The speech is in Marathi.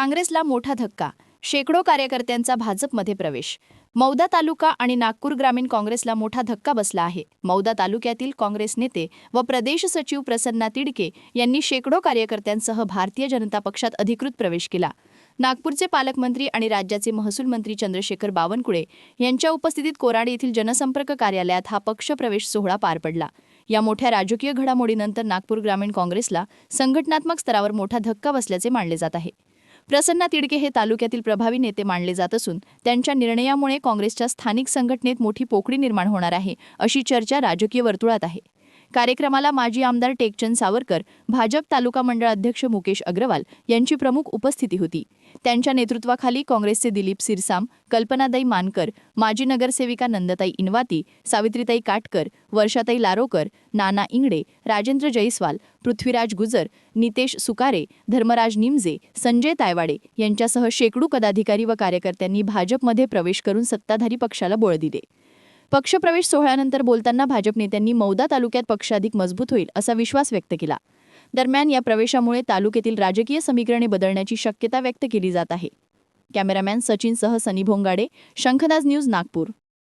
काँग्रेसला मोठा धक्का. शेकडो कार्यकर्त्यांचा भाजपमध्ये प्रवेश. मौदा तालुका आणि नागपूर ग्रामीण काँग्रेसला मोठा धक्का बसला आहे. मौदा तालुक्यातील काँग्रेस नेते व प्रदेश सचिव प्रसन्ना तिडके यांनी शेकडो कार्यकर्त्यांसह भारतीय जनता पक्षात अधिकृत प्रवेश केला. नागपूरचे पालकमंत्री आणि राज्याचे महसूल मंत्री चंद्रशेखर बावनकुळे यांच्या उपस्थितीत कोराडी येथील जनसंपर्क कार्यालयात हा पक्षप्रवेश सोहळा पार पडला. या मोठ्या राजकीय घडामोडीनंतर नागपूर ग्रामीण काँग्रेसला संघटनात्मक स्तरावर मोठा धक्का बसल्याचे मानले जात आहे. प्रसन्ना तिडके हे तालुक्यातील प्रभावी नेते मानले जात असून त्यांच्या निर्णयामुळे काँग्रेसच्या स्थानिक संघटनेत मोठी पोकळी निर्माण होणार आहे अशी चर्चा राजकीय वर्तुळात आहे. कार्यक्रमाला माजी आमदार टेकचंद सावरकर भाजप तालुका मंडळ अध्यक्ष मुकेश अग्रवाल यांची प्रमुख उपस्थिती होती. त्यांच्या नेतृत्वाखाली काँग्रेसचे दिलीप सिरसाम कल्पनाताई मानकर माजी नगरसेविका नंदताई इनवाती सावित्रीताई काटकर वर्षाताई लारोकर नाना इंगडे राजेंद्र जयस्वाल पृथ्वीराज गुजर नितेश सुकारे धर्मराज निमजे संजय तायवाडे यांच्यासह शेकडो पदाधिकारी व कार्यकर्त्यांनी भाजपमध्ये प्रवेश करून सत्ताधारी पक्षाला बळ दिले. पक्षप्रवेश सोहळ्यानंतर बोलताना भाजप नेत्यांनी मौदा तालुक्यात पक्ष अधिक मजबूत होईल असा विश्वास व्यक्त केला. दरम्यान या प्रवेशामुळे तालुक्यातील राजकीय समीकरणे बदलण्याची शक्यता व्यक्त केली जात आहे. कॅमेरामॅन सचिनसह सनी भोंगाडे शंखदाज न्यूज नागपूर.